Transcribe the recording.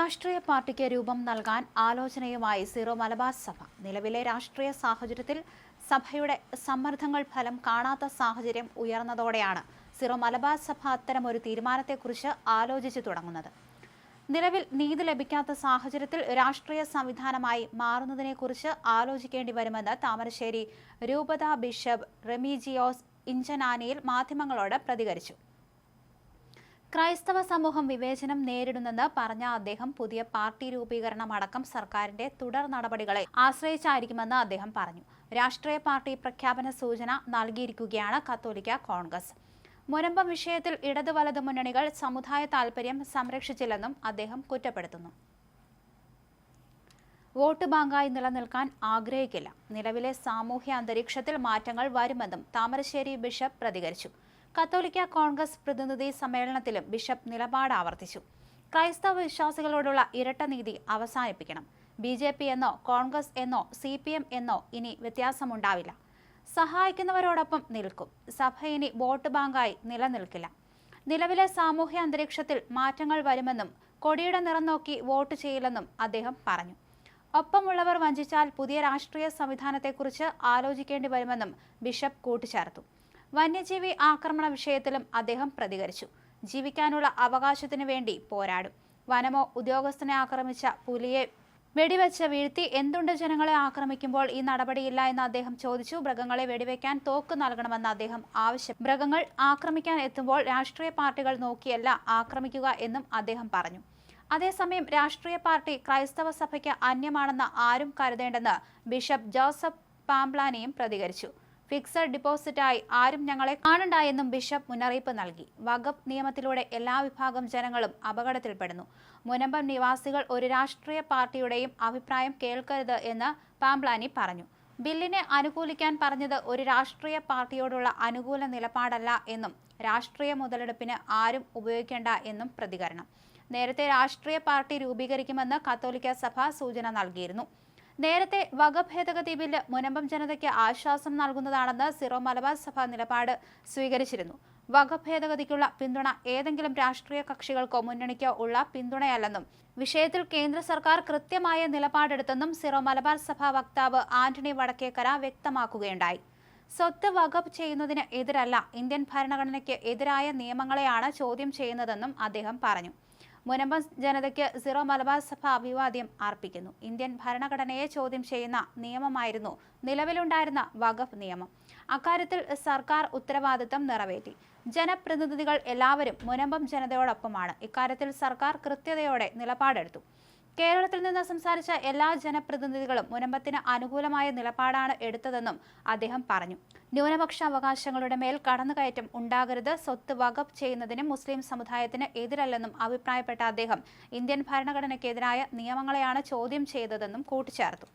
രാഷ്ട്രീയ പാർട്ടിക്ക് രൂപം നൽകാൻ ആലോചനയുമായി സീറോ മലബാർ സഭ. നിലവിലെ രാഷ്ട്രീയ സാഹചര്യത്തിൽ സഭയുടെ സമ്മർദ്ദങ്ങൾ ഫലം കാണാത്ത സാഹചര്യം ഉയർന്നതോടെയാണ് സീറോ മലബാർ സഭ അത്തരമൊരു തീരുമാനത്തെക്കുറിച്ച് ആലോചിച്ചു തുടങ്ങുന്നത്. നിലവിൽ നീതി ലഭിക്കാത്ത സാഹചര്യത്തിൽ രാഷ്ട്രീയ സംവിധാനമായി മാറുന്നതിനെക്കുറിച്ച് ആലോചിക്കേണ്ടി വരുമെന്ന് താമരശ്ശേരി രൂപത ബിഷപ്പ് റെമിജിയോസ് ഇഞ്ചനാനിയിൽ മാധ്യമങ്ങളോട് പ്രതികരിച്ചു. ക്രൈസ്തവ സമൂഹം വിവേചനം നേരിടുന്നെന്ന് പറഞ്ഞ അദ്ദേഹം പുതിയ പാർട്ടി രൂപീകരണം അടക്കം സർക്കാരിന്റെ തുടർ നടപടികളെ ആശ്രയിച്ചായിരിക്കുമെന്ന് അദ്ദേഹം പറഞ്ഞു. രാഷ്ട്രീയ പാർട്ടി പ്രഖ്യാപന സൂചന നൽകിയിരിക്കുകയാണ് കത്തോലിക്ക കോൺഗ്രസ്. മുനമ്പം വിഷയത്തിൽ ഇടത് വലത് മുന്നണികൾ സമുദായ താൽപര്യം സംരക്ഷിച്ചില്ലെന്നും അദ്ദേഹം കുറ്റപ്പെടുത്തുന്നു. വോട്ട് ബാങ്കായി നിലനിൽക്കാൻ ആഗ്രഹിക്കില്ല. നിലവിലെ സാമൂഹ്യ അന്തരീക്ഷത്തിൽ മാറ്റങ്ങൾ വരുമെന്നും താമരശ്ശേരി ബിഷപ്പ് പ്രതികരിച്ചു. കത്തോലിക്ക കോൺഗ്രസ് പ്രതിനിധി സമ്മേളനത്തിലും ബിഷപ്പ് നിലപാട് ആവർത്തിച്ചു. ക്രൈസ്തവ വിശ്വാസികളോടുള്ള ഇരട്ട നീതി അവസാനിപ്പിക്കണം. ബി ജെ പി എന്നോ കോൺഗ്രസ് എന്നോ സി പി എം എന്നോ ഇനി വ്യത്യാസമുണ്ടാവില്ല. സഹായിക്കുന്നവരോടൊപ്പം നിൽക്കും. സഭ ഇനി വോട്ട് ബാങ്കായി നിലനിൽക്കില്ല. നിലവിലെ സാമൂഹ്യ അന്തരീക്ഷത്തിൽ മാറ്റങ്ങൾ വരുമെന്നും കൊടിയുടെ നിറം നോക്കി വോട്ട് ചെയ്യില്ലെന്നും അദ്ദേഹം പറഞ്ഞു. ഒപ്പമുള്ളവർ വഞ്ചിച്ചാൽ പുതിയ രാഷ്ട്രീയ സംവിധാനത്തെക്കുറിച്ച് ആലോചിക്കേണ്ടി വരുമെന്നും ബിഷപ്പ് കൂട്ടിച്ചേർത്തു. വന്യജീവി ആക്രമണ വിഷയത്തിലും അദ്ദേഹം പ്രതികരിച്ചു. ജീവിക്കാനുള്ള അവകാശത്തിനു വേണ്ടി പോരാടും. വനമോ ഉദ്യോഗസ്ഥനെ ആക്രമിച്ച പുലിയെ വെടിവെച്ച് വീഴ്ത്തി എന്തുണ്ട് ജനങ്ങളെ ആക്രമിക്കുമ്പോൾ ഈ നടപടിയില്ല എന്ന് അദ്ദേഹം ചോദിച്ചു. മൃഗങ്ങളെ വെടിവെക്കാൻ തോക്ക് നൽകണമെന്ന് അദ്ദേഹം ആവശ്യം. മൃഗങ്ങൾ ആക്രമിക്കാൻ എത്തുമ്പോൾ രാഷ്ട്രീയ പാർട്ടികൾ നോക്കിയല്ല ആക്രമിക്കുക എന്നും അദ്ദേഹം പറഞ്ഞു. അതേസമയം രാഷ്ട്രീയ പാർട്ടി ക്രൈസ്തവ സഭയ്ക്ക് അന്യമാണെന്ന് ആരും കരുതേണ്ടെന്ന് ബിഷപ്പ് ജോസഫ് പാംപ്ലാനിയും പ്രതികരിച്ചു. ഫിക്സഡ് ഡിപ്പോസിറ്റായി ആരും ഞങ്ങളെ കാണണ്ട എന്നും ബിഷപ്പ് മുന്നറിയിപ്പ് നൽകി. വകുപ്പ് നിയമത്തിലൂടെ എല്ലാ വിഭാഗം ജനങ്ങളും അപകടത്തിൽപ്പെടുന്നു. മുനമ്പം നിവാസികൾ ഒരു രാഷ്ട്രീയ പാർട്ടിയുടെയും അഭിപ്രായം കേൾക്കരുത് എന്ന് പാംപ്ലാനി പറഞ്ഞു. ബില്ലിനെ അനുകൂലിക്കാൻ പറഞ്ഞത് ഒരു രാഷ്ട്രീയ പാർട്ടിയോടുള്ള അനുകൂല നിലപാടല്ല എന്നും രാഷ്ട്രീയ മുതലെടുപ്പിന് ആരും ഉപയോഗിക്കേണ്ട എന്നും പ്രതികരണം. നേരത്തെ രാഷ്ട്രീയ പാർട്ടി രൂപീകരിക്കുമെന്ന് കത്തോലിക്ക സഭ സൂചന നൽകിയിരുന്നു. നേരത്തെ വകഭേദഗതി ബില്ല് മുനമ്പം ജനതയ്ക്ക് ആശ്വാസം നൽകുന്നതാണെന്ന് സിറോ മലബാർ സഭ നിലപാട് സ്വീകരിച്ചിരുന്നു. വകഭേദഗതിക്കുള്ള പിന്തുണ ഏതെങ്കിലും രാഷ്ട്രീയ കക്ഷികൾക്കോ മുന്നണിക്കോ ഉള്ള പിന്തുണയല്ലെന്നും വിഷയത്തിൽ കേന്ദ്ര സർക്കാർ കൃത്യമായ നിലപാടെടുത്തെന്നും സിറോ മലബാർ സഭ വക്താവ് ആന്റണി വടക്കേക്കര വ്യക്തമാക്കുകയുണ്ടായി. സ്വത്ത് വകഫ് ചെയ്യുന്നതിന് എതിരല്ല ഇന്ത്യൻ ഭരണഘടനയ്ക്ക് എതിരായ നിയമങ്ങളെയാണ് ചോദ്യം ചെയ്യുന്നതെന്നും അദ്ദേഹം പറഞ്ഞു. മുനമ്പം ജനതയ്ക്ക് സിറോ മലബാർ സഭ അഭിവാദ്യം അർപ്പിക്കുന്നു. ഇന്ത്യൻ ഭരണഘടനയെ ചോദ്യം ചെയ്യുന്ന നിയമമായിരുന്നു നിലവിലുണ്ടായിരുന്ന വഖഫ് നിയമം. അക്കാര്യത്തിൽ സർക്കാർ ഉത്തരവാദിത്തം നിറവേറ്റി. ജനപ്രതിനിധികൾ എല്ലാവരും മുനമ്പം ജനതയോടൊപ്പമാണ്. ഇക്കാര്യത്തിൽ സർക്കാർ കൃത്യതയോടെ നിലപാടെടുത്തു. കേരളത്തിൽ നിന്ന് സംസാരിച്ച എല്ലാ ജനപ്രതിനിധികളും മുനമ്പത്തിന് അനുകൂലമായ നിലപാടാണ് എടുത്തതെന്നും അദ്ദേഹം പറഞ്ഞു. ന്യൂനപക്ഷ അവകാശങ്ങളുടെ മേൽ കടന്നുകയറ്റം ഉണ്ടാകരുത് സ്വത്ത് വകപ്പ് ചെയ്യുന്നതിന് മുസ്ലിം സമുദായത്തിന് എതിരല്ലെന്നും അഭിപ്രായപ്പെട്ട അദ്ദേഹം. ഇന്ത്യൻ ഭരണഘടനയ്ക്കെതിരായ നിയമങ്ങളെയാണ് ചോദ്യം ചെയ്തതെന്നും കൂട്ടിച്ചേർത്തു.